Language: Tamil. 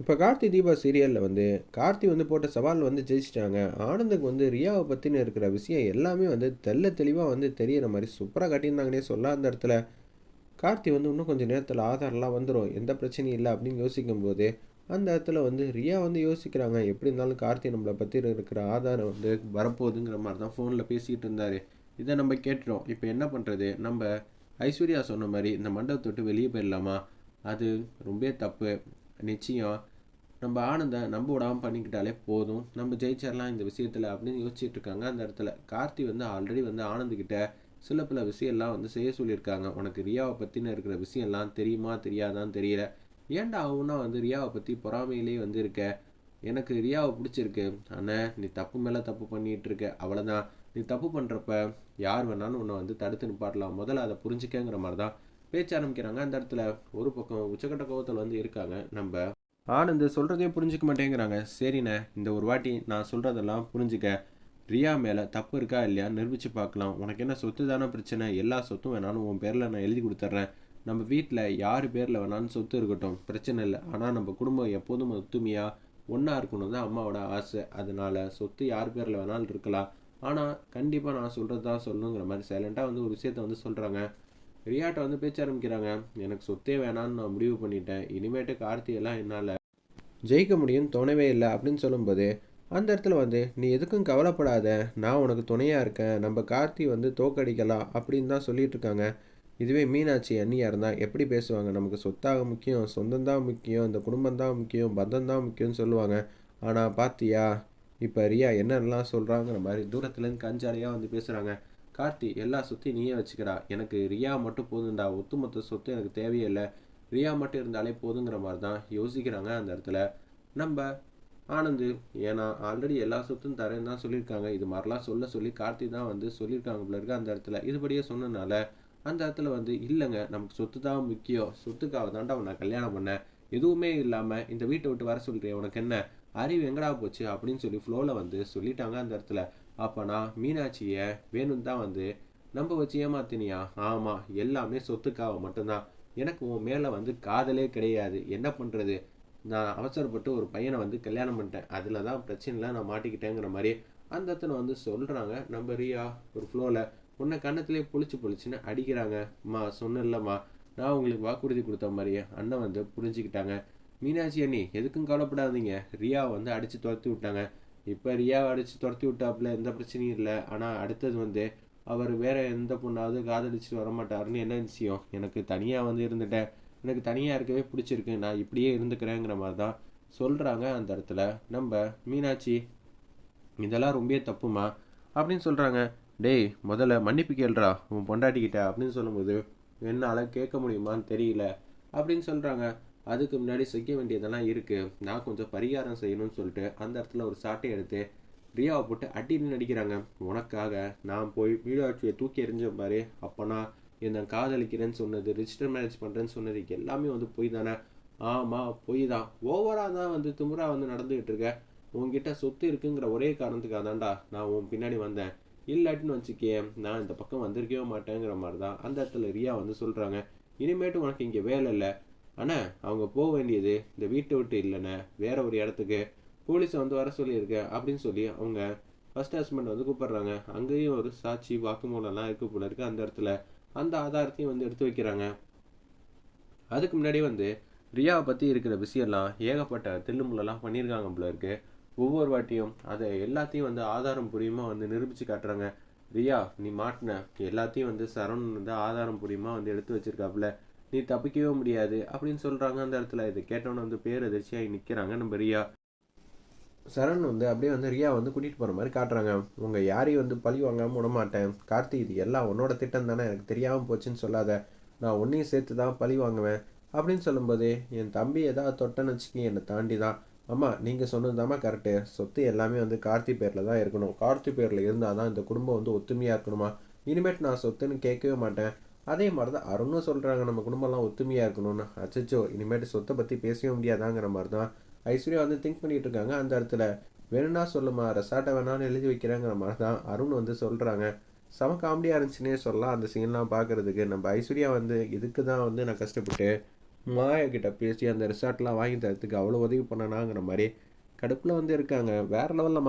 இப்போ கார்த்தி தீபா சீரியலில் வந்து கார்த்தி வந்து போட்ட சவால் வந்து ஜெயிச்சிட்டாங்க. ஆனந்துக்கு வந்து ரியாவை பற்றின இருக்கிற விஷயம் எல்லாமே வந்து தெள்ள தெளிவாக வந்து தெரியற மாதிரி சூப்பராக கட்டியிருந்தாங்கன்னே சொல்ல அந்த இடத்துல. கார்த்தி வந்து இன்னும் கொஞ்சம் நேரத்தில் ஆதாரெல்லாம் வந்துடும் எந்த பிரச்சனையும் இல்லை அப்படின்னு யோசிக்கும்போது அந்த இடத்துல வந்து ரியா வந்து யோசிக்கிறாங்க. எப்படி இருந்தாலும் கார்த்தி நம்மளை பற்றி இருக்கிற ஆதாரம் வந்து வரப்போகுதுங்கிற மாதிரி தான் ஃபோனில் பேசிக்கிட்டு இருந்தார். இதை நம்ம கேட்டுட்டோம். இப்போ என்ன பண்ணுறது நம்ம ஐஸ்வர்யா சொன்ன மாதிரி இந்த மண்டபத்தை விட்டு வெளியே போயிடலாமா? அது ரொம்ப தப்பு. நிச்சயம். நம்ம ஆனந்தை நம்ப விடாமல் பண்ணிக்கிட்டாலே போதும். நம்ம ஜெயிச்சிடலாம் இந்த விஷயத்தில் அப்படின்னு யோசிச்சுட்டு இருக்காங்க. அந்த இடத்துல கார்த்தி வந்து ஆல்ரெடி வந்து ஆனந்துக்கிட்ட சில பல விஷயம்லாம் வந்து செய்ய சொல்லியிருக்காங்க. உனக்கு ரியாவை பற்றின இருக்கிற விஷயம்லாம் தெரியுமா தெரியாதான்னு தெரியல. ஏன்டா அவனா வந்து ரியாவை பற்றி பொறாமையிலேயே வந்து இருக்க? எனக்கு ரியாவை பிடிச்சிருக்கு. ஆனால் நீ தப்பு மேலே தப்பு பண்ணிகிட்டு இருக்க அவ்வளோதான் நீ தப்பு பண்ணுறப்ப யார் வேணாலும் உன்னை வந்து தடுத்து நிப்பாட்டலாம். முதல்ல அதை புரிஞ்சுக்கங்கிற மாதிரி தான் பேச்ச ஆரம்பிக்கிறாங்க. அந்த இடத்துல ஒரு பக்கம் உச்சக்கட்ட கோபத்தில் வந்து இருக்காங்க. நம்ம ஆனந்த் சொல்கிறதே புரிஞ்சுக்க மாட்டேங்கிறாங்க. சரிண்ணே இந்த ஒரு வாட்டி நான் சொல்கிறதெல்லாம் புரிஞ்சுக்க. ரியா மேலே தப்பு இருக்கா இல்லையா? நிரூபித்து பார்க்கலாம். உனக்கு என்ன சொத்து தானே பிரச்சனை? எல்லா சொத்தும் வேணாலும் உன் பேரில் நான் எழுதி கொடுத்துட்றேன். நம்ம வீட்டில் யார் பேரில் வேணாலும் சொத்து இருக்கட்டும். பிரச்சனை இல்லை. ஆனால் நம்ம குடும்பம் எப்போதும் ஒத்துமையாக ஒன்றா இருக்கணும் தான் அம்மாவோட ஆசை. அதனால் சொத்து யார் பேரில் வேணாலும் இருக்கலாம். ஆனால் கண்டிப்பாக நான் சொல்கிறது தான் சொல்லணுங்கிற மாதிரி சைலண்ட்டாக வந்து ஒரு விஷயத்த வந்து சொல்கிறாங்க ரியாட்ட வந்து பேச்ச ஆரம்பிக்கிறாங்க. எனக்கு சொத்தே வேணான்னு நான் முடிவு பண்ணிட்டேன். இனிமேட்டு கார்த்தியெல்லாம் என்னால் ஜெயிக்க முடியும்னு தோணவே இல்லை அப்படின்னு சொல்லும்போது அந்த இடத்துல வந்து நீ எதுக்கும் கவலைப்படாத. நான் உனக்கு துணையாக இருக்கேன். நம்ம கார்த்தி வந்து தோக்கடிக்கலாம் அப்படின்னு தான் சொல்லிட்டு இருக்காங்க. இதுவே மீனாட்சி அண்ணியாக இருந்தால் எப்படி பேசுவாங்க? நமக்கு சொத்தாக முக்கியம் சொந்தம் தான் முக்கியம் இந்த குடும்பம் தான் முக்கியம் பந்தம் தான் முக்கியம்னு சொல்லுவாங்க. ஆனால் பார்த்தியா இப்போ ரியா என்னென்னலாம் சொல்கிறாங்கிற மாதிரி தூரத்துலேருந்து கஞ்சாலையாக வந்து பேசுகிறாங்க கார்த்தி எல்லா சொத்தையும் நீயே வச்சுக்கிறா எனக்கு ரியா மட்டும் போதும்டா. ஒத்துமொத்த சொத்து எனக்கு தேவையே இல்லை ரியா மட்டும் இருந்தாலே போதுங்கிற மாதிரி தான் யோசிக்கிறாங்க அந்த இடத்துல. நம்ம ஆனந்து ஏன்னா ஆல்ரெடி எல்லா சொத்தும் தரேன்னு தான் சொல்லியிருக்காங்க. இது மாதிரிலாம் சொல்ல சொல்லி கார்த்தி தான் வந்து சொல்லியிருக்காங்க போல இருக்கு அந்த இடத்துல. இதுபடியே சொன்னனால அந்த இடத்துல வந்து இல்லைங்க நமக்கு சொத்து தான் முக்கியம். சொத்துக்காக தாண்டா நான் கல்யாணம் பண்ணேன். எதுவுமே இல்லாமல் இந்த வீட்டை விட்டு வர சொல்கிறேன் உனக்கு என்ன? அறிவு எங்கடா போச்சு? அப்படின்னு சொல்லி ஃப்ளோவில் வந்து சொல்லிட்டாங்க அந்த இடத்துல. அப்போனா மீனாட்சியை வேணும் தான் வந்து நம்ம வச்சு ஏமாத்தினியா? ஆமாம் எல்லாமே சொத்துக்காக மட்டும்தான். எனக்கு உன் மேலே வந்து காதலே கிடையாது. என்ன பண்ணுறது நான் அவசரப்பட்டு ஒரு பையனை வந்து கல்யாணம் பண்ணிட்டேன். அதில் தான் பிரச்சனைலாம் நான் மாட்டிக்கிட்டேங்கிற மாதிரி அந்த அத்தனை வந்து சொல்கிறாங்க நம்ம ரியா ஒரு ஃப்ளோவில் உன்னை கண்ணத்திலே புளிச்சு புளிச்சுன்னு அடிக்கிறாங்க. அம்மா சொன்னேன்லம்மா. நான் உங்களுக்கு வாக்குறுதி கொடுத்த மாதிரியே அண்ணன் வந்து புரிஞ்சுக்கிட்டாங்க. மீனாட்சி அண்ணி எதுக்கும் கவலைப்படாதீங்க. ரியா வந்து அடித்து துரத்தி விட்டாங்க. இப்போ ரியாவை அடித்து துரத்தி விட்டாப்புல எந்த பிரச்சனையும் இல்லை. ஆனால் அடுத்தது வந்து அவர் வேற எந்த பொண்ணாவது காதலிச்சுட்டு வரமாட்டாருன்னு என்ன விஷயம் எனக்கு தனியாக வந்து இருந்துட்டேன். எனக்கு தனியாக இருக்கவே பிடிச்சிருக்கு. நான் இப்படியே இருந்துக்கிறேங்கிற மாதிரி தான் சொல்கிறாங்க அந்த இடத்துல. நம்ம மீனாட்சி இதெல்லாம் ரொம்ப தப்புமா? அப்படின்னு சொல்கிறாங்க டேய் முதல்ல மன்னிப்பு கேள்றா உன் பொண்டாட்டிக்கிட்ட அப்படின்னு சொல்லும்போது என்னால் கேட்க முடியுமான்னு தெரியல அப்படின்னு சொல்கிறாங்க அதுக்கு முன்னாடி செய்ய வேண்டியதெல்லாம் இருக்குது நான் கொஞ்சம் பரிகாரம் செய்யணும்னு சொல்லிட்டு அந்த இடத்துல ஒரு சாட்டை எடுத்து ரியாவை போட்டு அடின்னு நடிக்கிறாங்க உனக்காக நான் போய் மீனாட்சியை தூக்கி எறிஞ்ச மாதிரி அப்போனா என்னை காதலிக்கிறேன்னு சொன்னது ரிஜிஸ்டர் மேரேஜ் பண்ணுறேன்னு சொன்னது எல்லாமே வந்து பொய் தானே? ஆமாம் பொய் தான். ஓவராக தான் வந்து திமுறா வந்து நடந்துகிட்டு இருக்க. உங்ககிட்ட சொத்து இருக்குங்கிற ஒரே காரணத்துக்காக தான்டா நான் உன் பின்னாடி வந்தேன். இல்லாட்டின்னு வச்சுக்கே நான் இந்த பக்கம் வந்திருக்கவே மாட்டேங்கிற மாதிரி தான் அந்த இடத்துல ரியா வந்து சொல்கிறாங்க இனிமேட்டு உனக்கு இங்கே வேலை இல்லை. அண்ணே அவங்க போக வேண்டியது இந்த வீட்டை விட்டு இல்லைண்ணே. வேற ஒரு இடத்துக்கு. போலீஸை வந்து வர சொல்லியிருக்கேன் அப்படின்னு சொல்லி அவங்க ஃபர்ஸ்ட் ஹஸ்பண்ட் வந்து கூப்பிடுறாங்க. அங்கேயும் ஒரு சாட்சி வாக்குமூலம்லாம் இருக்கு போல இருக்கு அந்த இடத்துல. அந்த ஆதாரத்தையும் வந்து எடுத்து வைக்கிறாங்க. அதுக்கு முன்னாடி வந்து ரியாவை பற்றி இருக்கிற விஷயம்லாம் ஏகப்பட்ட தில்லுமுள்ளெல்லாம் பண்ணியிருக்காங்க போல இருக்கு. ஒவ்வொரு வாட்டியும் அதை எல்லாத்தையும் வந்து ஆதாரம் புரியுமா வந்து நிரூபித்து காட்டுறாங்க. ரியா நீ மாட்டின எல்லாத்தையும் வந்து சரவணன் வந்து ஆதாரம் புரியுமா வந்து எடுத்து வச்சிருக்காப்புல. நீ தப்பிக்கவே முடியாது அப்படின்னு சொல்கிறாங்க அந்த இடத்துல. இதை கேட்டவொன்னே வந்து பேரதிர்ச்சியாகி நிற்கிறாங்க நம்ம ரியா. சரண் வந்து அப்படியே வந்து ரியா வந்து கூட்டிகிட்டு போகிற மாதிரி காட்டுறாங்க. உங்கள் யாரையும் வந்து பழி வாங்காமல் விட மாட்டேன் கார்த்தி இது எல்லாம் உன்னோட திட்டம் தானே. எனக்கு தெரியாமல் போச்சுன்னு சொல்லாத. நான் ஒன்றையும் சேர்த்து தான் பழி வாங்குவேன் அப்படின்னு சொல்லும்போது என் தம்பி ஏதாவது தொட்டன்னு வச்சுக்கி என்னை தாண்டி தான் அம்மா நீங்கள் சொன்னது தாம்மா கரெக்டு சொத்து எல்லாமே வந்து கார்த்தி பேரில் தான் இருக்கணும். கார்த்தி பேரில் இருந்தால் தான் இந்த குடும்பம் வந்து ஒத்துமையாக இருக்கணுமா? இனிமேட்டு நான் சொத்துன்னு கேட்கவே மாட்டேன். அதே மாதிரி தான் அருணும் சொல்கிறாங்க நம்ம குடும்பம்லாம் ஒத்துமையாக இருக்கணும்னு. அச்சச்சோ இனிமேட்டு சொத்தை பற்றி பேசவே முடியாதாங்கிற மாதிரி தான் ஐஸ்வர்யா வந்து திங்க் பண்ணிகிட்டு இருக்காங்க. அந்த இடத்துல வேணும்னா சொல்லுமா ரெசார்ட்டை வேணாலும் எழுதி வைக்கிறேங்கிற மாதிரி தான் அருண் வந்து சொல்கிறாங்க செம காமெடியாக இருந்துச்சுன்னே சொல்லலாம் அந்த சீன்லாம் பார்க்குறதுக்கு நம்ம ஐஸ்வர்யா வந்து இதுக்கு தான் வந்து நான் கஷ்டப்பட்டு மாயா பேசி அந்த ரிசார்ட்லாம் வாங்கி தரத்துக்கு அவ்வளோ உதவி பண்ணனாங்கிற மாதிரி கடுப்பில் வந்து இருக்காங்க. வேறு லெவலில்